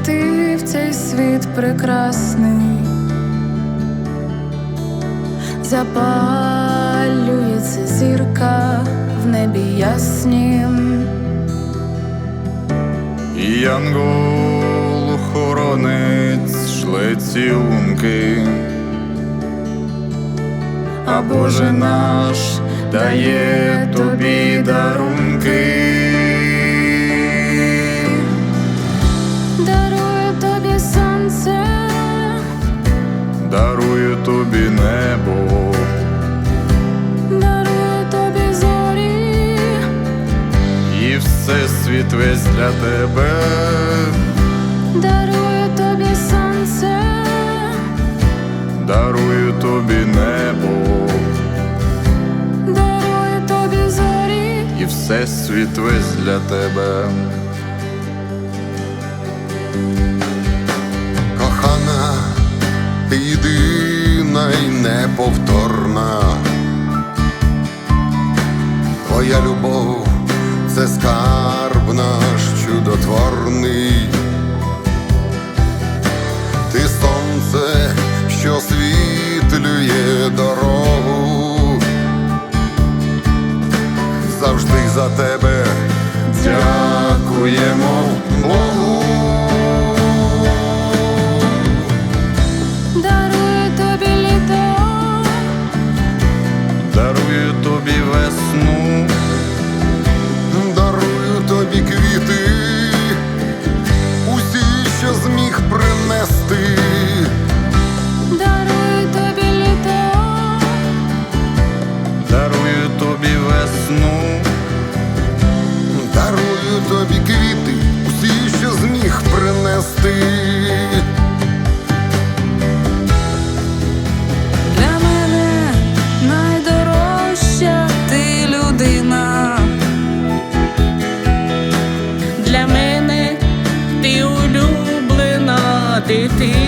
війти в цей світ прекрасний, запалюється зірка в небі яснім. Янгол охоронець шле а Боже наш дає тобі дарунки. І все світ весь для тебе. дарую тобі сонце, Дарую тобі небо, дарую тобі зорі, і все світ весь для тебе. Кохана, ти єдина й неповторна. Твоя любов це скарб наш чудотворний. Ти сонце, що світлює дорогу. Завжди за тебе дякуємо Богу. Тобі квіти, усі, що зміг принести. для мене найдорожча ти людина. Для мене ти улюблена дитина.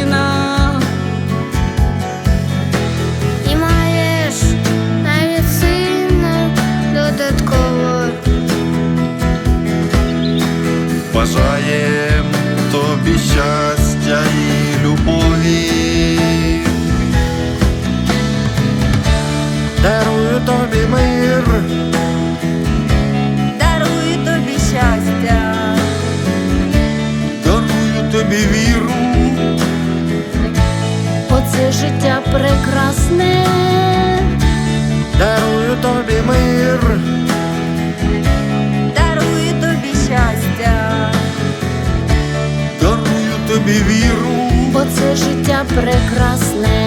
Тобі віру. оце життя прекрасне.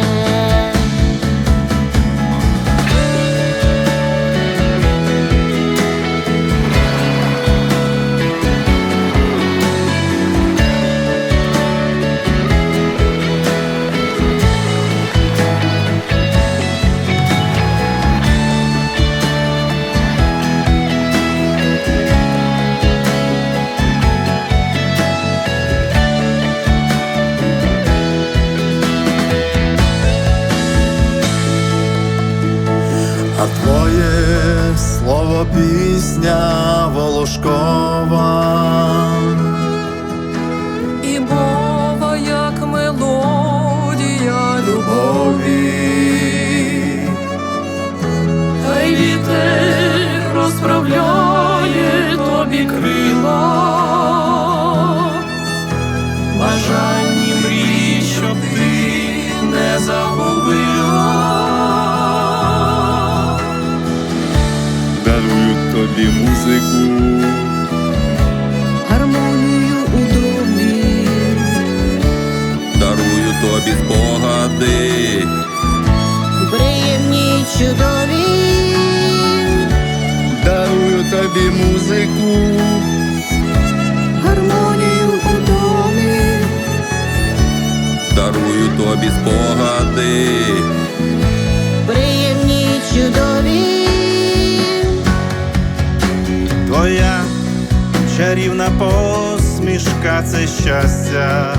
Волошкова. І мова, як мелодія любові. Хай вітер розправляє чарівна посмішка це щастя.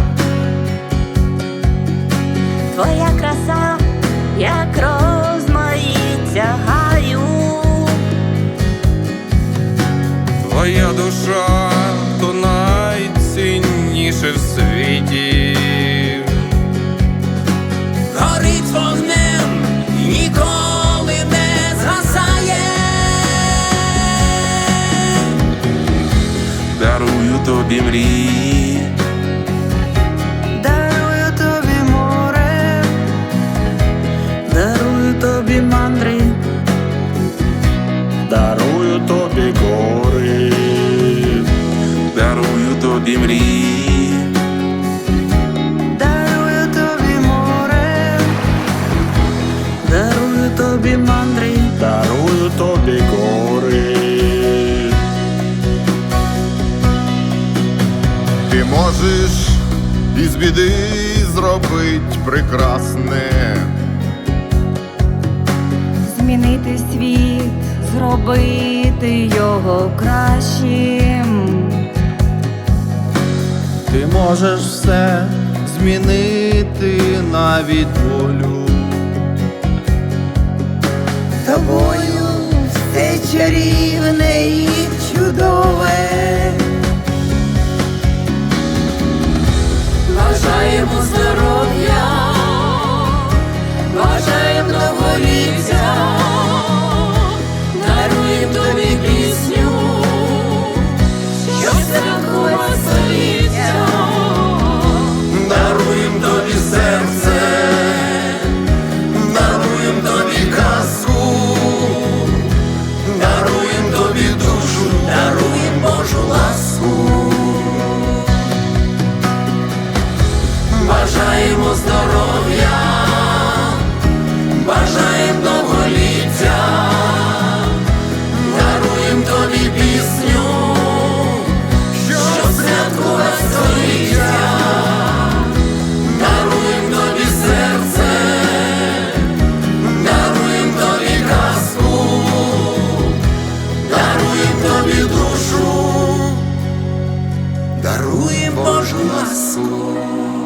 твоя краса, як розмаїття гаю. твоя душа то найцінніше в світі. собі мрій. можеш із біди зробить прекрасне, змінити світ, зробити його кращим. Ти можеш все змінити навіть волю. Тобою все чарівне і чудове. Масло.